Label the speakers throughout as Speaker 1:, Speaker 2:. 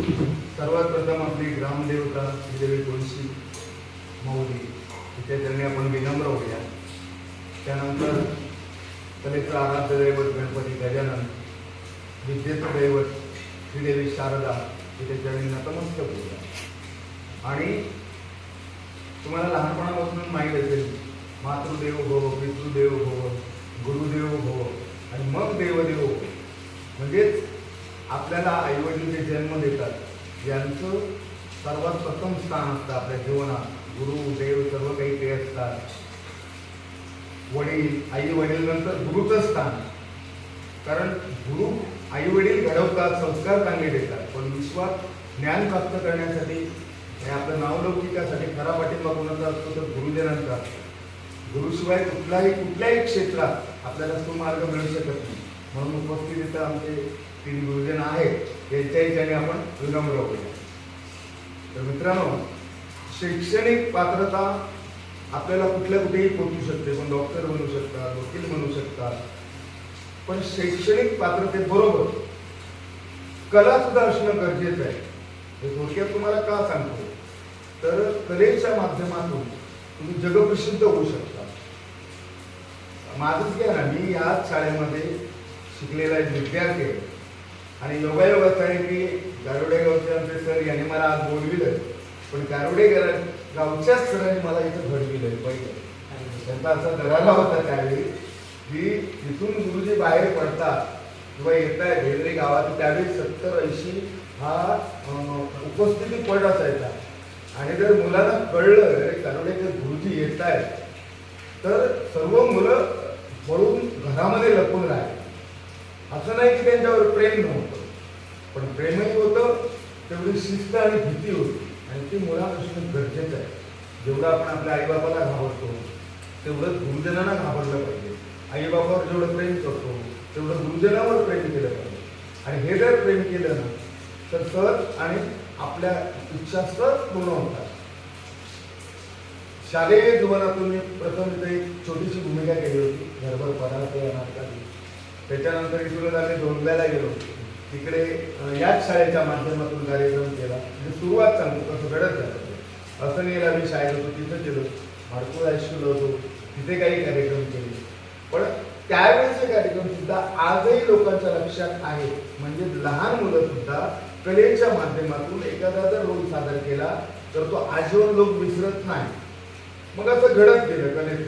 Speaker 1: सर्वात प्रथम आपली ग्रामदेवता श्रीदेवी तुळशी मौली तिथे त्यांनी आपण विनम्र होऊया. त्यानंतर कलेक्टर आराध्य दैवत गणपती गजानन विद्येचं दैवत श्रीदेवी शारदा तिथे त्यांनी नतमस्तक होऊया. आणि तुम्हाला लहानपणापासून माहीत असेल मातृदेव भव पितृदेव भव गुरुदेव भव आणि मग देवदेव म्हणजेच आपल्याला आईवडील जे जन्म देतात. यांचं सर्वात प्रथम स्थान असतं आपल्या जीवनात. गुरु देव सर्व काही ते असतात. वडील आई वडील नंतर गुरुचं स्थान. कारण गुरु आई वडील घडवतात संस्कार चांगले देतात. पण विश्वात ज्ञान प्राप्त करण्यासाठी आणि आपलं नावलौकिकासाठी खरा पाठिंबा कोणाचा असतो तर गुरुजनांचा गुरुशिवाय कुठलाही कुठल्याही क्षेत्रात आपल्याला सुमार्ग मिळू शकत नाही. म्हणून उपस्थित इथं आमचे तीन गुरुजन आहेत यांच्याही त्याने आपण विनम्र होऊया. तर मित्रांनो शैक्षणिक पात्रता आपल्याला कुठल्या कुठेही पोहोचू शकते पण डॉक्टर बनू शकतात वकील बनू शकतात. पण शैक्षणिक पात्रतेबरोबर कला सुद्धा असणं गरजेचं आहे. हे थोडक्यात तुम्हाला का सांगतो? तर कलेच्या माध्यमातून तुम्ही जगप्रसिद्ध होऊ शकता. माझंच घ्या ना मी याच शाळेमध्ये शिकलेला एक विद्यार्थी आहे. आणि योगायोग असा आहे की गारोडे गावचे आमचे सर यांनी मला आज बोलविलं पण गारुडे गावच्याच सरांनी मला इथं घडविलं पहिलं. त्यांचा असा दरारा होता त्यावेळी की तिथून गुरुजी बाहेर पडतात किंवा येत आहे भेदरे गावात त्यावेळी सत्तर ऐंशी हा उपस्थिती पड असायचा. आणि जर मुलांना कळलं अरे गुरुजी येत आहेत तर सर्व मुलं पळून घरामध्ये लपून राहिले. असं नाही की त्यांच्यावर प्रेम नव्हतं. पण प्रेमही होतं तेवढी शिस्त आणि भीती होती. आणि ती मुळात गरजेचं आहे. जेवढं आपण आपल्या आईबापाला घाबरतो तेवढं गुरुजनांना घाबरलं पाहिजे. आईबापावर जेवढं प्रेम करतो तेवढं गुरुजनावर प्रेम केलं पाहिजे. आणि हे जर प्रेम केलं ना तर सहज आणि आपल्या इच्छा सहज पूर्ण होतात. शालेय जीवनातून मी प्रथम इथे एक छोटीशी भूमिका केली होती. घरभर पदार्थ या नाटकात त्याच्यानंतर इथून आम्ही धोंडल्याला गेलो. तिकडे याच शाळेच्या माध्यमातून कार्यक्रम केला. म्हणजे सुरुवात सांगतो कसं घडत झालं. असं नाही आम्ही शाळेत होतो तिथं गेलो. भरपूर हायस्कूल होतो. तिथे काही कार्यक्रम केले. पण त्यावेळेचे कार्यक्रम सुद्धा आजही लोकांच्या लक्षात आहे. म्हणजे लहान मुलं सुद्धा कलेच्या माध्यमातून एखादा जर रोल सादर केला तर तो आजीवन लोक विसरत नाही. मग असं घडत गेलं कलेत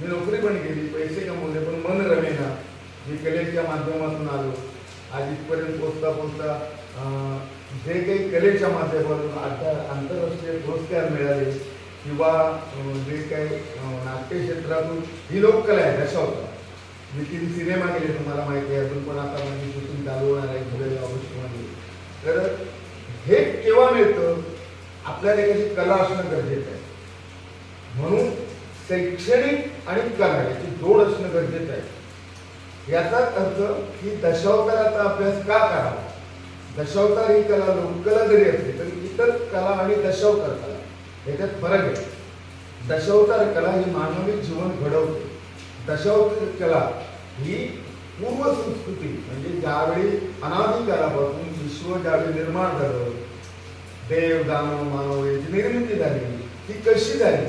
Speaker 1: मी नोकरी पण केली पैसे कमवले पण मन रमेना. मी कलेच्या माध्यमातून आलो. आज इथपर्यंत पोचता पोचता जे काही कलेच्या माध्यमातून आता आंतरराष्ट्रीय पुरस्कार मिळाले किंवा जे काही नाट्यक्षेत्रातून नाट्य क्षेत्रातून ही लोककला आहे दशावता मी तीन सिनेमा केले तुम्हाला माहिती आहे. अजून पण आता माझी शूटिंग चालू होणार आहे जुलै ऑगस्टमध्ये. तर हे केव्हा मिळतं? आपल्याला एखादी कला असणं गरजेचं आहे. म्हणून शैक्षणिक आणि कला याची जोड असणं गरजेचं आहे. याचाच अर्थ की दशावताराचा अभ्यास का करावा? दशावतार ही कला लोककला जरी असली तरी इतर कला आणि दशावतार कला याच्यात फरक आहे. दशावतार कला ही मानवी जीवन घडवते. दशावतार कला ही पूर्व संस्कृती म्हणजे ज्यावेळी अनादी कालापासून विश्व ज्यावेळी निर्माण झालं देव दानव मानव याची निर्मिती झाली ती कशी झाली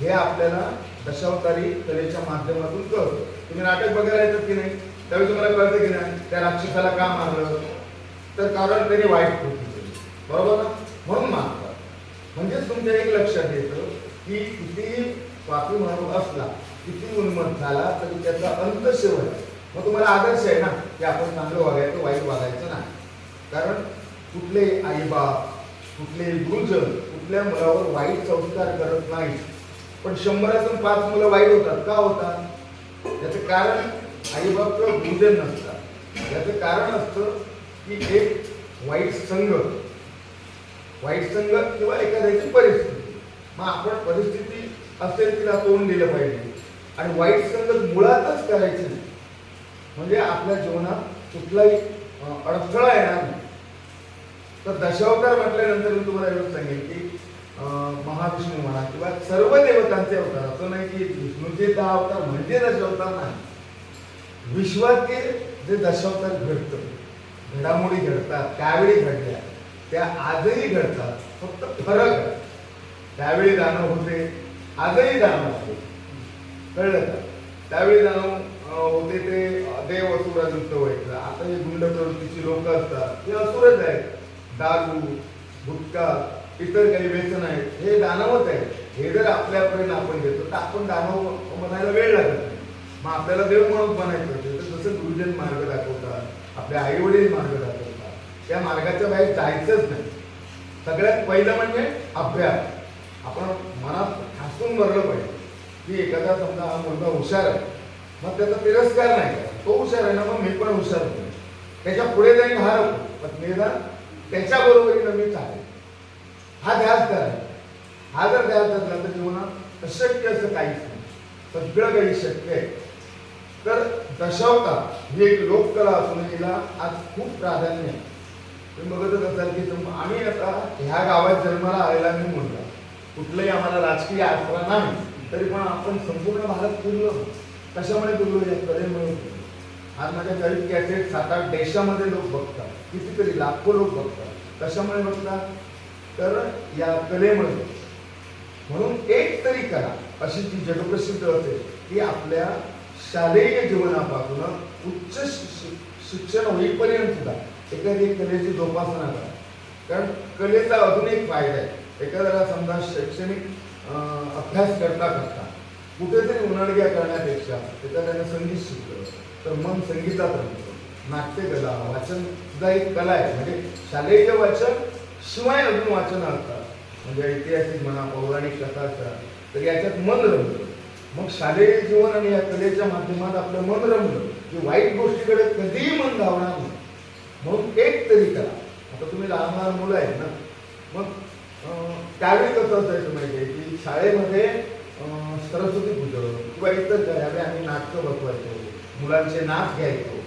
Speaker 1: हे आपल्याला दशावतारी कलेच्या माध्यमातून कळतं. तुम्ही नाटक बघायला येतात की नाही? त्यावेळी तुम्हाला कळतं की नाही? त्या राक्षसाला का मारलं? तर कारण त्याने वाईट कृती केली. बरोबर ना? म्हणून मारतात म्हणजेच तुमच्या एक लक्षात येतं की किती पापी म्हणून असला किती उन्मत झाला तरी त्याचा अंत शेवट. मग तुम्हाला आदर्श आहे ना की आपण चांगलं वागायचं वाईट वागायचं नाही. कारण कुठले आईबाप कुठले गुरुजन कुठल्या मुलावर वाईट संस्कार करत नाही पण शंभरातून पाच मुलं वाईट होतात. का होतात? कारण आईबाप किंवा गुरुजन नसतात. याचं कारण असतं की एक वाईट संघ वाईट संगत किंवा एखाद्याची परिस्थिती. मग आपण परिस्थिती असेल तिला तोंड दिलं पाहिजे. आणि वाईट संगत मुळातच करायची नाही. म्हणजे आपल्या जीवनात कुठलाही अडथळा येणार नाही. तर दशावतार म्हटल्यानंतर मी तुम्हाला एवढं सांगेन की महाविष्णू म्हणा किंवा सर्व देवतांचे अवतार. असं नाही की विष्णूचे दहा अवतार म्हणजे दशावतार नाही. विश्वातील जे दशावतार घडतं घडामोडी घडतात त्यावेळी घडल्या त्या आजही घडतात फक्त फरक त्यावेळी जाणं होते आजही जाणं होते. कळलं का? त्यावेळी जाणं होते ते देव असुरायुक्त व्हायचं. आता जे गुंड प्रवृत्तीची लोक असतात ते असुरच आहेत. दारू गुटखा इतर काही व्यसन आहेत हे दानवच आहे. हे जर आपल्यापर्यंत आपण घेतो तर आपण दानव म्हणायला वेळ लागत नाही. मग आपल्याला देव म्हणून बनायचं असेल तर जसं गुरुजन मार्ग दाखवतात आपले आई वडील मार्ग दाखवतात त्या मार्गाच्या बाहेर जायचंच नाही. सगळ्यात पहिलं म्हणजे अभ्यास. आपण मनात ठासून भरलं पाहिजे. की एखादा समजा हा मुलगा हुशार आहे मग त्याचा तिरस्कार नाही तो हुशार आहे ना मग मी पण हुशार होतो त्याच्या पुढे जाईन हा नको पण निदान त्याच्या मी चालेल. हा ध्यास आहे हा जर ध्यास धरला तर जीवनात अशक्य असं काहीच नाही. सगळं काही शक्य आहे. तर दशावता ही एक लोककला असून हिला आज खूप प्राधान्य आहे. तुम्ही बघतच असाल की आम्ही आता ह्या गावात जन्माला आलेला मी मुलगा. कुठलंही आम्हाला राजकीय आसरा नाही तरी पण आपण संपूर्ण भारत फिरलो. कशामुळे फिरलो या कलेमुळे आज माझ्या घरी कॅसेट सात आठ देशामध्ये लोक बघतात. कितीतरी लाखो लोक बघतात. कशामुळे बघतात? तर या कलेमध्ये. म्हणून एक तरी कला अशी जी जगप्रसिद्ध होते ती आपल्या शालेय जीवनापासून उच्च शि- शिक्षण होईपर्यंत सुद्धा एखादी कलेची जोपासना करा. कारण कलेचा अजून एक फायदा आहे. एखाद्याला समजा शैक्षणिक अभ्यास करता करता कुठेतरी उन्हाळग्या करण्यापेक्षा एखाद्याने संगीत शिकलं तर मन संगीतात रमतं नाट्यकला वाचन सुद्धा एक कला आहे. म्हणजे शालेय वाचन शिवाय अजून वाचन असतात. म्हणजे ऐतिहासिक म्हणा पौराणिक कथा असतात तर याच्यात मन रमतं. मग शालेय जीवन आणि या कलेच्या माध्यमात आपलं मन रमलं की वाईट गोष्टीकडे कधीही मन धावणार नाही. म्हणून एक तरी करा आता तुम्ही लहान लहान मुलं आहेत ना मग त्यावेळी कसं असायचं माहिती आहे की शाळेमध्ये सरस्वती पूजन किंवा इतर त्यावेळी आम्ही नाटकं बसवायचो मुलांचे नाच घ्यायचो.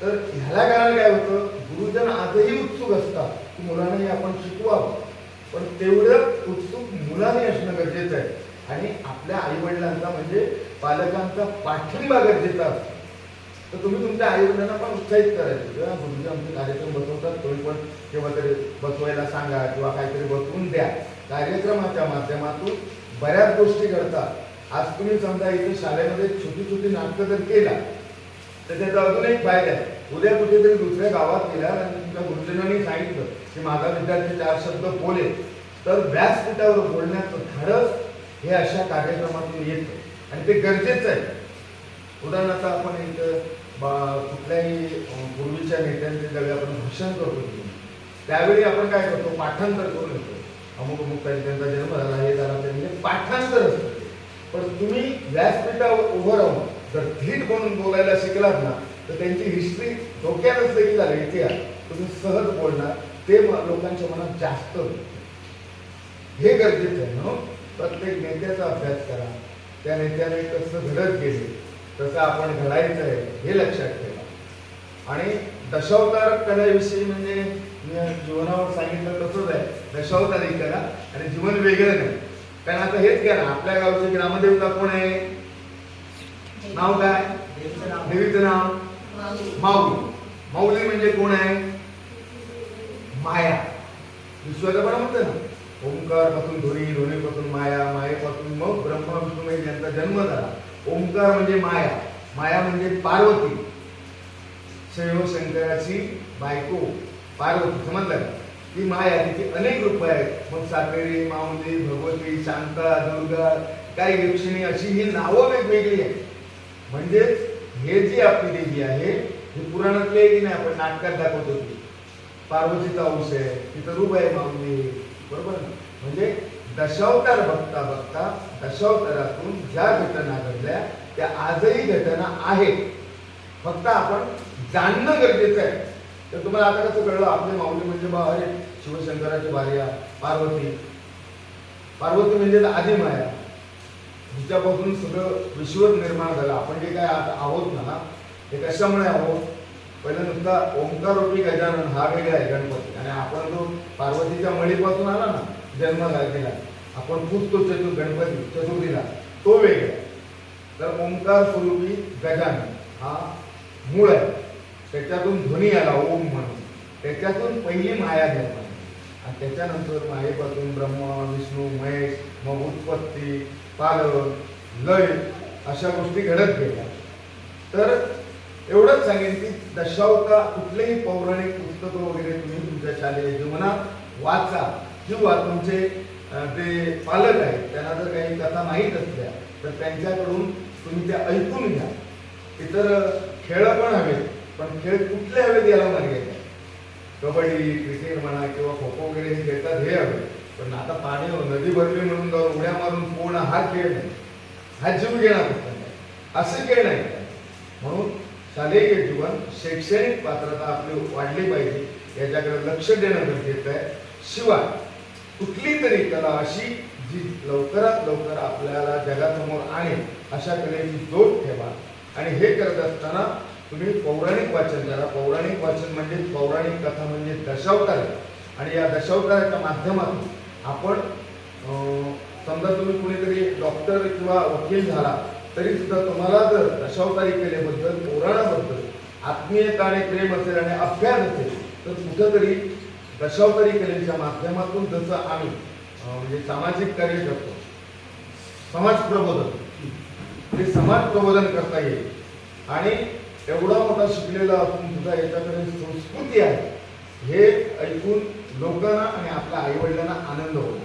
Speaker 1: तर ह्याला कारण काय होतं? गुरुजन आजही उत्सुक असतात. की मुलांना हे आपण शिकवावं. पण तेवढं उत्सुक मुलाने असणं गरजेचं आहे. आणि आपल्या आईवडिलांचा म्हणजे पालकांचा पाठिंबा गरजेचा असतो. तर तुम्ही तुमच्या आईवडिलांना पण उत्साहित करायचं. किंवा गुरुजी आमचे कार्यक्रम बसवतात तुम्ही पण केव्हा तरी बसवायला सांगा किंवा काहीतरी बसवून द्या. कार्यक्रमाच्या माध्यमातून बऱ्याच गोष्टी घडतात. आज तुम्ही समजा इथे शाळेमध्ये छोटी छोटी नाटकं जर केला तर त्याचा अजून एक फायदा आहे. उद्या कुठेतरी दुसऱ्या गावात गेला आणि तुमच्या गुरुजनांनी सांगितलं की माझा विद्यार्थी चार शब्द बोले तर व्यासपीठावर बोलण्याचं धाडस हे अशा कार्यक्रमातून येतं. आणि ते गरजेचं आहे. उदाहरणार्थ आपण एक बा- कुठल्याही पूर्वीच्या नेत्यांचे ज्यावेळी आपण भाषण करतो त्यावेळी आपण काय करतो? पाठांतर करून येतो अमुक अमुक त्यांचा जन्म झाला हे झाला त्यांनी म्हणजे पाठांतर असतं पण तुम्ही व्यासपीठावर उभं राहून जर धीट म्हणून बोलायला शिकलात ना तर त्यांची हिस्ट्री डोक्यातच देखील झाली इतिहास. तुम्ही सहज बोलणार. ते लोकांच्या मनात जास्त होतं. हे गरजेचं आहे म्हणून प्रत्येक नेत्याचा अभ्यास करा. त्या नेत्याने कसं घडत गेले तसं आपण घडायचं आहे हे लक्षात ठेवा. आणि दशावतार कलेविषयी म्हणजे जीवनावर सांगितलं तसंच आहे. दशावतारी कला आणि जीवन वेगळं नाही कारण आता हेच घ्या ना आपल्या गावची ग्रामदेवता कोण आहे? नाव काय? देवीचं नाव. माऊली. माऊली म्हणजे कोण आहे? माया. विश्वाचं पण म्हणतं ना. ओंकारपासून ध्वनी पासून माया मायेपासून मग ब्रह्मा विष्णू ज्यांचा यांचा जन्म झाला. ओंकार म्हणजे माया. माया म्हणजे पार्वती. शैव शंकराची बायको पार्वती. समजलं ती माया तिची अनेक रूप आहेत. मग सातेरी माऊली भगवती शांता दुर्गा काही यक्षिणी अशी ही नावं वेगवेगळी आहेत. म्हणजेच हे जी आपली देवी आहे हे पुराणातले की नाही आपण नाटकात दाखवत होती पार्वतीचा अंश आहे तिथं रूप आहे माऊली. बरोबर ना म्हणजे दशावतार बघता बघता दशावतारातून ज्या घटना घडल्या त्या आजही घटना आहेत. फक्त आपण जाणणं गरजेचं आहे. तर तुम्हाला आता कसं कळलं आपले माऊली म्हणजे बा अरे शिवशंकराची भार्या पार्वती. पार्वती म्हणजे आदिमाया जिच्यापासून सगळं विश्व निर्माण झालं. आपण जे काय आहोत ना हे कशामुळे आहोत? पहिले नुसता ओंकार रूपी गजानन हा वेगळा आहे गणपती. आणि आपण जो पार्वतीच्या मळीपासून आला ना जन्म तारखेला आपण पुजतो चतुर गणपती चतुर्थीला तो वेगळा आहे. तर ओंकार स्वरूपी गजानन हा मूळ आहे. त्याच्यातून ध्वनी आला ओम म्हणून. त्याच्यातून पहिली माया निर्माण आणि त्याच्यानंतर मायेपासून ब्रह्मा विष्णू महेश मग उत्पत्ती पालन लय अशा गोष्टी घडत गेल्या. तर एवढंच सांगेन की दशावता कुठलेही पौराणिक पुस्तकं वगैरे तुम्ही तुमच्या शालेय जीवनात वाचा. किंवा तुमचे ते जे पालक आहेत त्यांना जर काही कथा माहीत असल्या तर त्यांच्याकडून तुम्ही त्या ऐकून घ्या. इतर खेळ पण हवेत पण खेळ कुठले हवेत याला मर्यादा कबड्डी क्रिकेट म्हणा किंवा खो खो वगैरे हे खेळतात हे हवे पण आता पाणी हो, नदी भरली म्हणून जाऊन उड्या मारून पोहणं हा खेळ नाही. हा जीव घेणार नाही. असे खेळ नाही. म्हणून शालेय जीवन शैक्षणिक पात्रता आपली वाढली पाहिजे याच्याकडे लक्ष देणं गरजेचं आहे. शिवाय कुठली तरी कला अशी जी लवकरात लवकर आपल्याला जगासमोर आणेल अशा कलेची जोड ठेवा. आणि हे करत असताना तुम्ही पौराणिक वाचन करा. पौराणिक वाचन म्हणजे पौराणिक कथा म्हणजे दशावतार. आणि या दशावताराच्या माध्यमातून आपण समजा तुम्ही कुणीतरी डॉक्टर किंवा वकील झाला तरी सुद्धा तुम्हाला जर दशावतारी केल्याबद्दल पुराणाबद्दल आत्मीयता आणि प्रेम असेल आणि अभ्यास असेल तर कुठंतरी दशावतारी कलेच्या माध्यमातून जसं आम्ही म्हणजे सामाजिक कार्य करतो समाज प्रबोधन ते समाज प्रबोधन करता येईल. आणि एवढा मोठा शिकलेला असून सुद्धा याच्याकडे संस्कृती आहे हे ऐकून लोकांना आणि आपल्या आईवडिलांना आनंद होतो.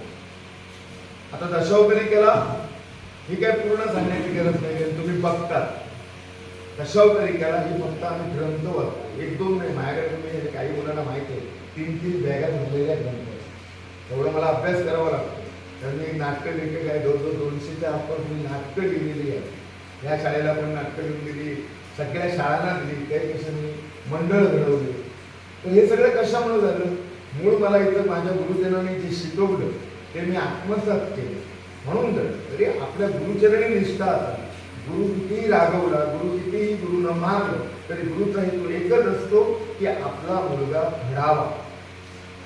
Speaker 1: आता दशावतारी केला ही काय पूर्ण सांगण्याची गरज नाही कारण तुम्ही बघतात. कशावकारी करा ही फक्त आम्ही ग्रंथ वाचतो. एक दोन नाही माझ्याकडे तुम्ही काही मुलांना माहिती आहे. तीन तीन बॅगा भरलेल्या ग्रंथ आहेत एवढं मला अभ्यास करावा लागतो. तर मी नाटकं लिहिलेली आहे दोन दोन दोनशेच्या आसपास मी नाटकं लिहिलेली आहे या शाळेला पण नाटकं लिहून दिली. सगळ्या शाळांना दिली. काही कशाने मंडळ घडवले. तर हे सगळं कशामुळे झालं? मूळ मला इथं माझ्या गुरुजनांनी जे शिकवलं ते मी आत्मसात केलं. म्हणून जर तरी आपल्या गुरुचरणी निष्ठा गुरु कितीही रागवला गुरु कितीही गुरुनं मारलं तरी गुरुचा हेतू एकच असतो की आपला मुलगा घडावा.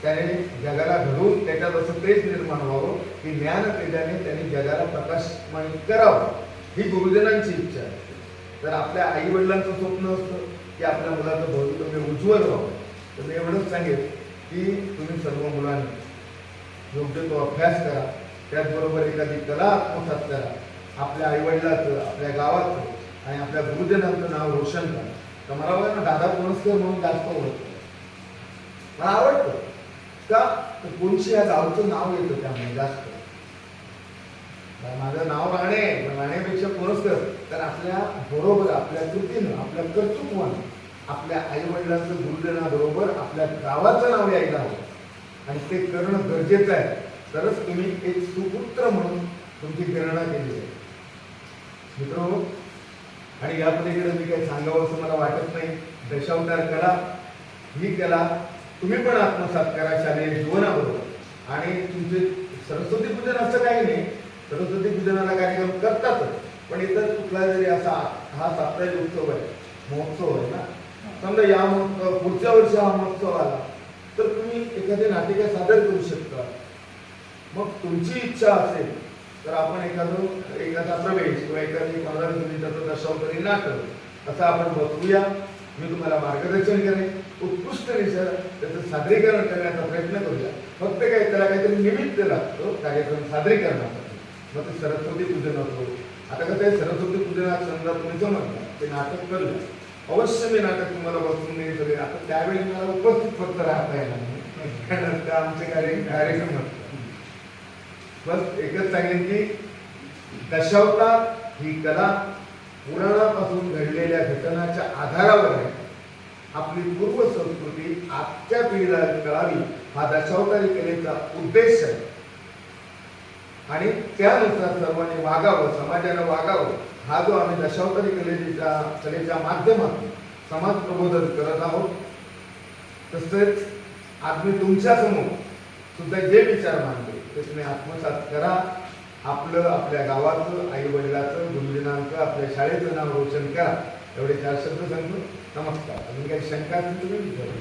Speaker 1: त्याने जगाला घडवून त्याच्यात असं तेच निर्माण व्हावं की ज्ञान केल्याने त्याने जगाला प्रकाशमान करावं ही गुरुजनांची इच्छा आहे. तर आपल्या आई वडिलांचं स्वप्न असतं की आपल्या मुलाचं भवितव्य उज्ज्वल व्हावं. तर मी एवढंच सांगेन की तुम्ही सर्व मुलांनी योग्य तो अभ्यास करा. त्याचबरोबर एखादी कला आत्मसात करा आपल्या आईवडिलाचं आपल्या गावाचं आणि आपल्या गुरुजनांचं नाव रोशन करा तर मला बघा ना दादा पुरस्कर म्हणून जास्त ओळखतो. मला आवडतं. का? तर कोणशी या गावचं नाव येतं त्यामुळे जास्त. माझं नाव राणे आहे, राणेपेक्षा पुरस्कर. तर आपल्या बरोबर आपल्या कृतीनं आपल्या कर्तृत्वानं आपल्या आईवडिलांचं गुरुजनाबरोबर आपल्या गावाचं नाव यायला हवं. आणि ते करणं गरजेचं आहे. तरच तुम्ही एक सुपुत्र म्हणून तुमची गणना केली आहे मित्र आणि या पलीकडे मी काही सांगावं असं मला वाटत नाही. दशावतार कला ही कला तुम्ही पण आत्मसात करा शालेय जीवनाबरोबर. आणि तुमचे सरस्वती पूजन असं काही नाही. सरस्वती पूजनाला कार्यक्रम करतातच पण इतर कुठला जरी असा हा साप्ताहिक उत्सव आहे महोत्सव आहे ना. समजा या महोत्सव पुढच्या वर्षी हा महोत्सव आला तर तुम्ही एखादी नाटिका सादर करू शकता. मग तुमची इच्छा असेल तर आपण एखादं एखादा प्रवेश किंवा एखादी पंधरा मिनिटाचं दशावतरी नाटक असं आपण बघूया. मी तुम्हाला मार्गदर्शन करेन. उत्कृष्टरित्या त्याचं सादरीकरण करण्याचा प्रयत्न करूया. फक्त काय त्याला काहीतरी निमित्त लागतो कार्यक्रम सादरीकरणासाठी. मग ते सरस्वती पूजन असतो आता कसं आहे सरस्वती पूजनात समजा तुम्ही समजता ते नाटक करलं अवश्य मी नाटक तुम्हाला बसून नाही सगळे. आता त्यावेळी मला उपस्थित फक्त राहता येणार नाही. कारण आमचे कार्य कार्यक्रम असतात बस एकच सांगेन की दशावतार ही कला पुराणापासून घडलेल्या घटनाच्या आधारावर आहे. आपली पूर्व संस्कृती आजच्या पिढीला कळावी हा दशावतारी कलेचा उद्देश आहे. आणि त्यानुसार सर्वांनी वागावं समाजानं वागावं हा जो आम्ही दशावतारी कलेच्या कलेच्या माध्यमातून समाज प्रबोधन करत आहोत तसेच आज मी तुमच्यासमोर सुद्धा जे विचार मांडले ते तुम्ही आत्मसात करा. आपलं आपल्या गावाचं आईवडिलाचं गुरुजनांचं आपल्या शाळेचं नाव रोशन करा. एवढे चार शब्द सांगतो. नमस्कार. अजून काही शंका असेल तुम्ही विचारू.